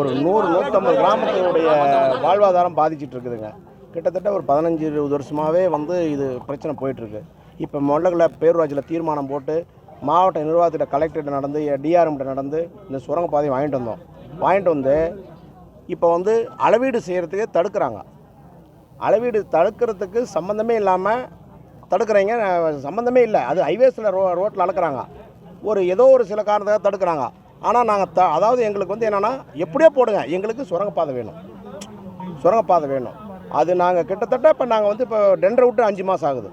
ஒரு நூறு நூற்றம்பது கிராமத்தினுடைய வாழ்வாதாரம் பாதிச்சுட்டு இருக்குதுங்க கிட்டத்தட்ட ஒரு பதினஞ்சு இருபது வருஷமாகவே வந்து இது பிரச்சனை போயிட்டுருக்கு இப்போ மொண்டகில் பேரூராட்சியில் தீர்மானம் போட்டு மாவட்ட நிர்வாகத்திட்ட கலெக்டர்கிட்ட நடந்து டிஆர்எம்கிட்ட நடந்து இந்த சுரங்கப்பாதையை வாங்கிட்டு வந்தோம். வாங்கிட்டு வந்து இப்போ வந்து அளவீடு செய்கிறதுக்கே தடுக்கிறாங்க. அளவீடு தடுக்கிறதுக்கு சம்மந்தமே இல்லாமல் தடுக்கிறீங்க சம்மந்தமே இல்லை. அது ஹைவேஸில் ரோ ரோட்டில் அளக்குறாங்க. ஒரு ஏதோ ஒரு சில காரணத்துக்காக தடுக்கிறாங்க. ஆனால் நாங்கள் த அதாவது எங்களுக்கு வந்து என்னென்னா எப்படியோ போடுங்க. எங்களுக்கு சுரங்கப்பாதை வேணும். சுரங்கப்பாதை வேணும். அது நாங்கள் கிட்டத்தட்ட இப்போ நாங்கள் வந்து இப்போ டெண்டரை விட்டு அஞ்சு மாதம் ஆகுது.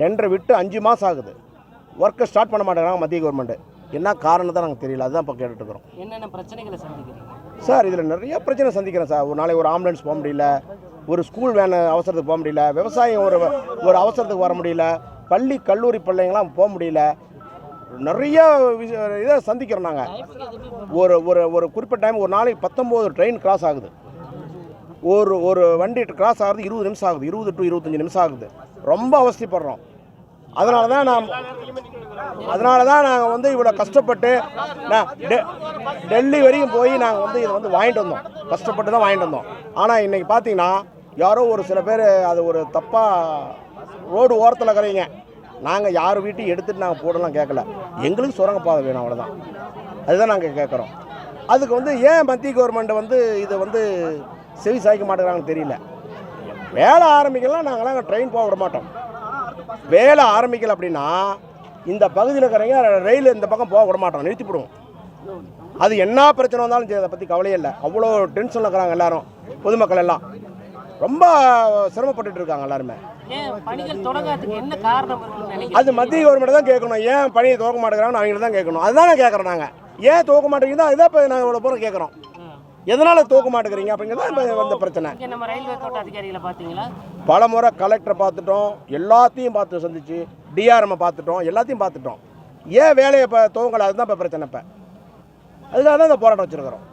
டெண்டரை விட்டு அஞ்சு மாதம் ஆகுது. ஒர்க்கை ஸ்டார்ட் பண்ண மாட்டேங்கிறாங்க மத்திய கவர்மெண்ட்டு என்ன காரணம் தான் நாங்கள் தெரியல. அதுதான் இப்போ கேட்டுட்ருக்குறோம் என்னென்ன பிரச்சனைகளை சந்திக்கிறீங்க? சார் இதில் நிறைய பிரச்சனை சந்திக்கிறேன் சார். ஒரு நாளைக்கு ஒரு ஆம்புலன்ஸ் போக முடியல. ஒரு ஸ்கூல் வேன் அவசரத்துக்கு போக முடியல. விவசாயம் ஒரு ஒரு அவசரத்துக்கு வர முடியல. பள்ளி கல்லூரி பிள்ளைங்களாம் போக முடியல. நிறைய இதை சந்திக்கிறோம் நாங்கள் ஒரு ஒரு ஒரு குறிப்பிட்ட டைம் ஒரு நாளைக்கு பத்தொம்போது ட்ரெயின் கிராஸ் ஆகுது. ஒரு ஒரு வண்டி கிராஸ் ஆகுது இருபது நிமிஷம் ஆகுது. இருபது டு இருபத்தஞ்சி நிமிஷம் ஆகுது. ரொம்ப அவஸ்தைப்படுறோம். அதனால தான் நான் அதனால தான் நாங்கள் வந்து இவ்வளோ கஷ்டப்பட்டு நான் டெ- டெல்லி வரைக்கும் போய் நாங்கள் வந்து இதை வந்து வாங்கிட்டு வந்தோம். கஷ்டப்பட்டு தான் வாங்கிட்டு வந்தோம். ஆனால் இன்றைக்கி பார்த்தீங்கன்னா யாரோ ஒரு சில பேர் அது ஒரு தப்பாக ரோடு ஓரத்தில் இருக்கிறீங்க. நாங்கள் யார் வீட்டையும் எடுத்துகிட்டு நாங்கள் போடலாம் கேட்கல. எங்களுக்கு சுரங்கப்பாதை வேணும் அவ்வளோதான் அதுதான் நாங்கள் கேட்குறோம். அதுக்கு வந்து ஏன் மத்திய கவர்மெண்ட் வந்து இதை வந்து செவி சாய்க்க மாட்டேங்கிறாங்கன்னு தெரியல. வேலை ஆரம்பிக்கலாம் நாங்களாம் ட்ரெயின் போக விட மாட்டோம். வேலை ஆரம்பிக்கல அப்படின்னா இந்த பகுதியில் இருக்கிறவங்க ரயில் இந்த பக்கம் போக விட மாட்டோம் நிறுத்தி விடுவோம் அது என்ன பிரச்சனை வந்தாலும் சரி அதை பற்றி கவலையே இல்லை. அவ்வளோ டென்ஷனில் இருக்கிறாங்க எல்லாரும் பொதுமக்கள் எல்லாம். ரொம்ப சிரமப்பட்டுட்டு இருக்காங்க எல்லாருமே. அது மத்திய கவர்மெண்ட் தான் கேட்கணும். ஏன் பணியை துவக்க மாட்டேங்கிறாங்கன்னு அவங்கள தான் கேட்கணும். அதுதான் கேட்குறோம் நாங்கள் ஏன் துவக்க மாட்டேங்குதோ அதுதான் இப்போ நாங்கள் இவ்வளோ பேரும் கேட்குறோம். எதனால் துவக்க மாட்டேங்கிறீங்க அப்படிங்கிறத இப்போ வந்த பிரச்சனை. நம்ம ரயில்வே கோட்ட அதிகாரிகளை பார்த்தீங்களா? பல முறை கலெக்டரை பார்த்துட்டோம். எல்லாத்தையும் பார்த்து சந்திச்சு டிஆர்எம்மை பார்த்துட்டோம். எல்லாத்தையும் பார்த்துட்டோம். ஏன் வேலையை இப்போ துவங்கலை? அதுதான் இப்போ பிரச்சனை இப்போ. அதுக்காக தான் இந்த போராட்டம் வச்சுருக்கிறோம்.